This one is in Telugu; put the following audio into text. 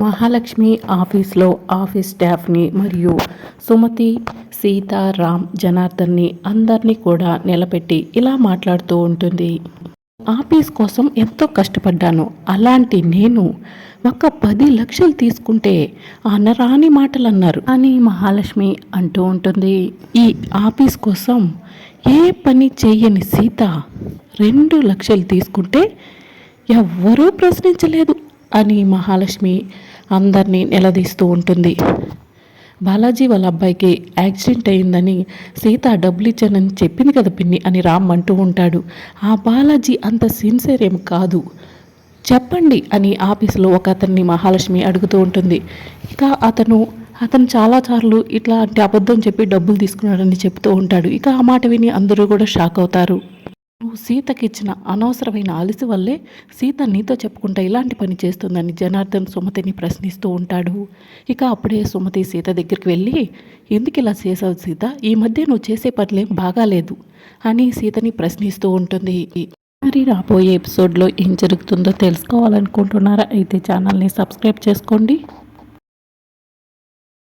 మహాలక్ష్మి ఆఫీస్లో ఆఫీస్ స్టాఫ్ని మరియు సుమతి సీతారాం జనార్దన్ని అందరినీ కూడా నిలబెట్టి ఇలా మాట్లాడుతూ ఉంటుంది. ఆఫీస్ కోసం ఎంతో కష్టపడ్డాను. అలాంటి నేను ఒక పది లక్షలు తీసుకుంటే అనరాని మాటలు అన్నారు అని మహాలక్ష్మి అంటూ ఉంటుంది ఈ ఆఫీస్ కోసం ఏ పని చేయని సీత రెండు లక్షలు తీసుకుంటే ఎవ్వరూ ప్రశ్నించలేదు. అని మహాలక్ష్మి అందరినీ నిలదీస్తూ ఉంటుంది. బాలాజీ వాళ్ళ అబ్బాయికి యాక్సిడెంట్ అయిందని సీత డబ్బులు ఇచ్చానని చెప్పింది కదా పిన్ని అని రామ్ అంటూ ఉంటాడు. ఆ బాలాజీ అంత సిన్సియర్ ఏం కాదు. చెప్పండి అని ఆఫీసులో ఒక అతన్ని మహాలక్ష్మి అడుగుతూ ఉంటుంది. ఇక అతను అతను చాలాసార్లు ఇట్లాంటి అబద్ధం చెప్పి డబ్బులు తీసుకున్నాడని చెప్తూ ఉంటాడు. ఇక ఆ మాట విని అందరూ కూడా షాక్ అవుతారు. సీతకిచ్చిన అనవసరమైన అలసి వల్లే సీత నీతో చెప్పుకుంటా ఇలాంటి పని చేస్తుందని జనార్దన్ సుమతిని ప్రశ్నిస్తూ ఉంటాడు. ఇక అప్పుడే సుమతి సీత దగ్గరికి వెళ్ళి ఎందుకు ఇలా చేసావు సీత? ఈ మధ్య నువ్వు చేసే పనులేం బాగాలేదు అని సీతని ప్రశ్నిస్తూ ఉంటుంది. మరి రాబోయే ఎపిసోడ్లో ఏం జరుగుతుందో తెలుసుకోవాలనుకుంటున్నారా? అయితే ఛానల్ని సబ్స్క్రైబ్ చేసుకోండి.